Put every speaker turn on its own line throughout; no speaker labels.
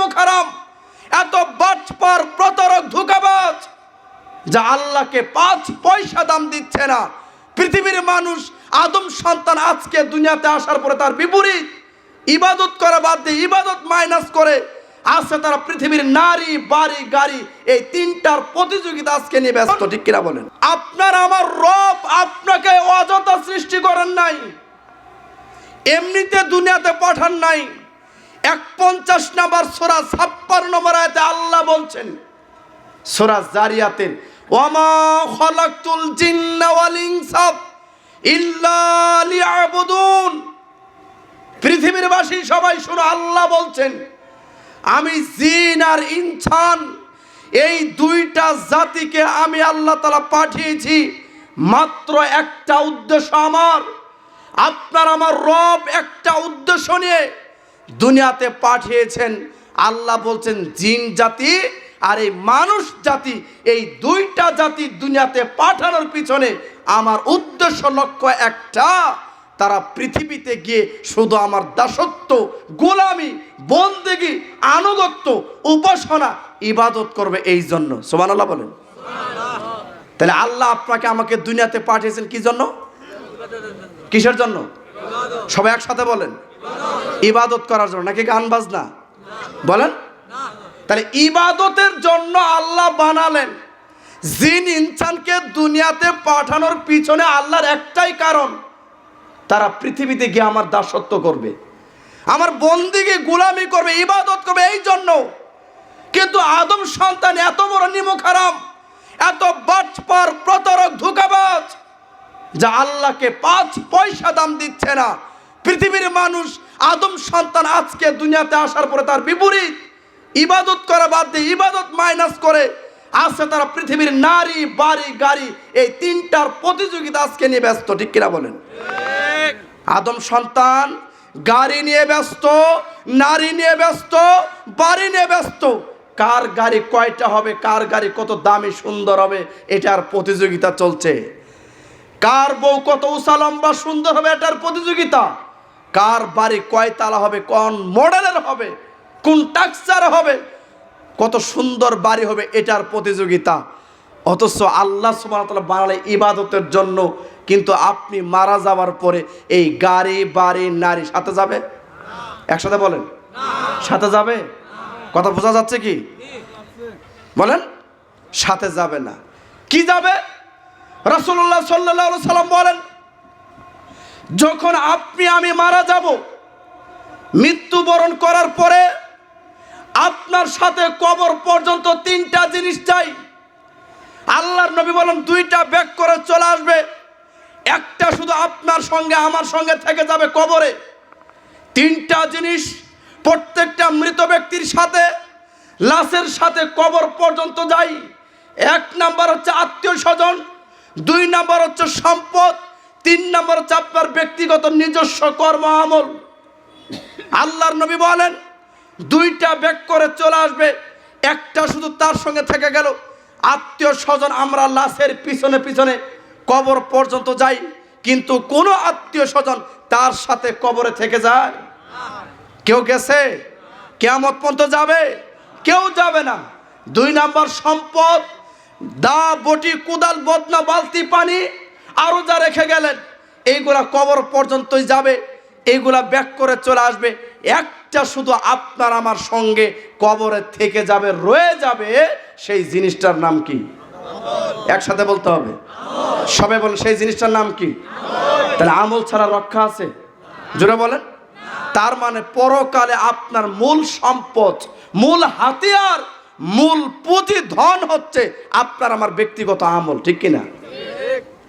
নিমুখ হারাম এত বাটপার প্রতারক ধোকাবাজ যা আল্লাহকে পাঁচ পয়সা দাম দিচ্ছে না। পৃথিবীর মানুষ আদম সন্তান আজকে দুনিয়াতে আসার পরে তার বিপরীত। ইবাদত করা বাদ দিয়ে ইবাদত মাইনাস করে আছে তারা পৃথিবীর নারী বাড়ি গাড়ি এই তিনটার প্রতিযোগিতা আজকে নিয়ে ব্যস্ত। ঠিক কিনা বলেন? আপনার আমার রব আপনাকে অযথা সৃষ্টি করেন নাই এমনিতে দুনিয়াতে পাঠান নাই। এক পঞ্চাশ নাম্বার সোরা ছাপ্পান্ন নম্বর আয়তে আল্লাহ বলছেন, সোরা জারিয়াতের, ওয়ামা জিন্না পৃথিবীর সবাই শুনো, আল্লাহ বলছেন, আমি জিন আর ইনসান, এই দুইটা জাতিকে আমি আল্লাহ তালা পাঠিয়েছি, মাত্র একটা উদ্দেশ্য আমার। আপনার আমার রব একটা উদ্দেশ্য নিয়ে দুনিয়াতে পাঠিয়েছেন। আল্লাহ বলছেন, জিন জাতি আর এই মানুষ জাতি, এই দুইটা জাতি দুনিয়াতে পাঠানোর পিছনে আমার উদ্দেশ্য লক্ষ্য একটা। তারা পৃথিবীতে গিয়ে শুধু আমার দাসত্ব, গোলামি, বন্দেগি, আনুগত্য, উপাসনা, ইবাদত করবে এই জন্য। সোমান আল্লাহ বলেন। তাহলে আল্লাহ আপনাকে আমাকে দুনিয়াতে পাঠিয়েছেন কি জন্য? কিসের জন্য? সবাই একসাথে বলেন। ইবাদত করার জন্য নাকি গান বাজনা? বলেন। তাহলে ইবাদতের জন্য আল্লাহ বানালেন। জিন ইনসানকে দুনিয়াতে পাঠানোর পিছনে আল্লাহর একটাই কারণ, তারা পৃথিবীতে গিয়ে আমার দাসত্ব করবে। আমার বন্দিকে গুলামি করবে, ইবাদত করবে, এই জন্য। কিন্তু আদম সন্তান এত বড় নিমুখ হারাম এত বাটপার, প্রতারক, ধোকাবাজ, যা আল্লাহকে পাঁচ পয়সা দাম দিচ্ছে না। পৃথিবীর মানুষ আদম সন্তান আজকে দুনিয়াতে আসার পরে তার বিপরীত। ইবাদত করা বাদ দিয়ে ইবাদত মাইনাস করে আজকে তারা পৃথিবীর নারী, বাড়ি, গাড়ি এই তিনটার প্রতিযোগিতা আজকে নিয়ে ব্যস্ত, ঠিক কিনা বলেন? আদম সন্তান, গাড়ি নিয়ে ব্যস্ত, নারী নিয়ে ব্যস্ত, বাড়ি নিয়ে ব্যস্ত। কার গাড়ি কয়টা হবে, কার গাড়ি কত দামি, সুন্দর হবে, এটার প্রতিযোগিতা চলছে। কার বউ কত উষা লম্বা, সুন্দর হবে, এটার প্রতিযোগিতা। কার বাড়ি কয় তালা হবে, কোন মডেলের হবে, কোন টাকচার হবে, কত সুন্দর বাড়ি হবে এটার প্রতিযোগিতা। অথচ আল্লাহ সুবাহতাল্লাহ বানালে ইবাদতের জন্য, কিন্তু আপনি মারা যাওয়ার পরে এই গাড়ি, বাড়ি, নারী সাথে যাবে? একসাথে বলেন। সাথে যাবে? কথা বোঝা যাচ্ছে কি? বলেন। সাথে যাবে না। কি যাবে? রাসূলুল্লাহ সাল্লাল্লাহু সাল্লাম বলেন যখন আপনি, আমি মারা যাব, মৃত্যুবরণ করার পরে আপনার সাথে কবর পর্যন্ত তিনটা জিনিস চাই। আল্লাহর নবী বলেন, দুইটা ব্যাক করে চলে আসবে। একটা শুধু আপনার সঙ্গে, আমার সঙ্গে থেকে যাবে কবরে। তিনটা জিনিস প্রত্যেকটা মৃত ব্যক্তির সাথে, লাশের সাথে কবর পর্যন্ত যাই। এক নাম্বার হচ্ছে আত্মীয় স্বজন, দুই নাম্বার হচ্ছে সম্পদ তিন নম্বর চাপ্পার ব্যক্তিগত নিজস্ব কর্ম আমল। আল্লাহর নবী বলেন, দুইটা ব্যাক করে চলে আসবে, একটা শুধু তার সঙ্গে থেকে গেল। আত্মীয় স্বজন, আমরা লাশের পিছনে পিছনে কবর পর্যন্ত যাই, কিন্তু কোনো আত্মীয় স্বজন তার সাথে কবরে থেকে যায়। কেউ গেছে? কেমত পর্যন্ত যাবে? কেউ যাবে না। দুই নাম্বার সম্পদ, দা, বটি, কুদাল, বদনা, বালতি, পানি আরও যা রেখে গেলেন। এইগুলা কবর পর্যন্তই যাবে, এইগুলা ব্যাক করে চলে আসবে। একটা শুধু আপনার আমার সঙ্গে কবরে থেকে যাবে, রয়ে যাবে, সেই জিনিসটার নাম কি? একসাথে বলতে হবে। সবাই বলেন, সেই জিনিসটার নাম কি? তাহলে আমল ছাড়া রক্ষা আছে? জোরে বলেন। তার মানে পরকালে আপনার মূল সম্পদ, মূল হাতিয়ার, মূল পুঁজি ধন হচ্ছে আপনার আমার ব্যক্তিগত আমল, ঠিক কিনা?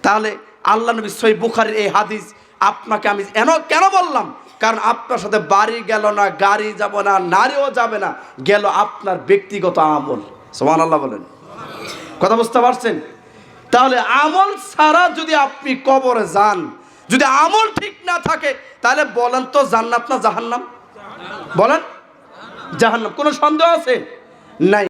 তাহলে আল্লাহ নবী সই বুখারির এই হাদিস আপনাকে আমি এন কেন বললাম? কারণ আপনার সাথে বাড়ি গেল না, গাড়ি যাব না, নারীও যাবে না, গেল আপনার ব্যক্তিগত আমল। সোমান আল্লাহ বলেন। কথা বুঝতে পারছেন? তাহলে আমল ছাড়া যদি আপনি কবরে যান, যদি আমল ঠিক না থাকে, তাহলে বলেন তো জান্নাত না জাহান্নাম? বলেন? জাহান্নাম। কোনো সন্দেহ আছে? নাই।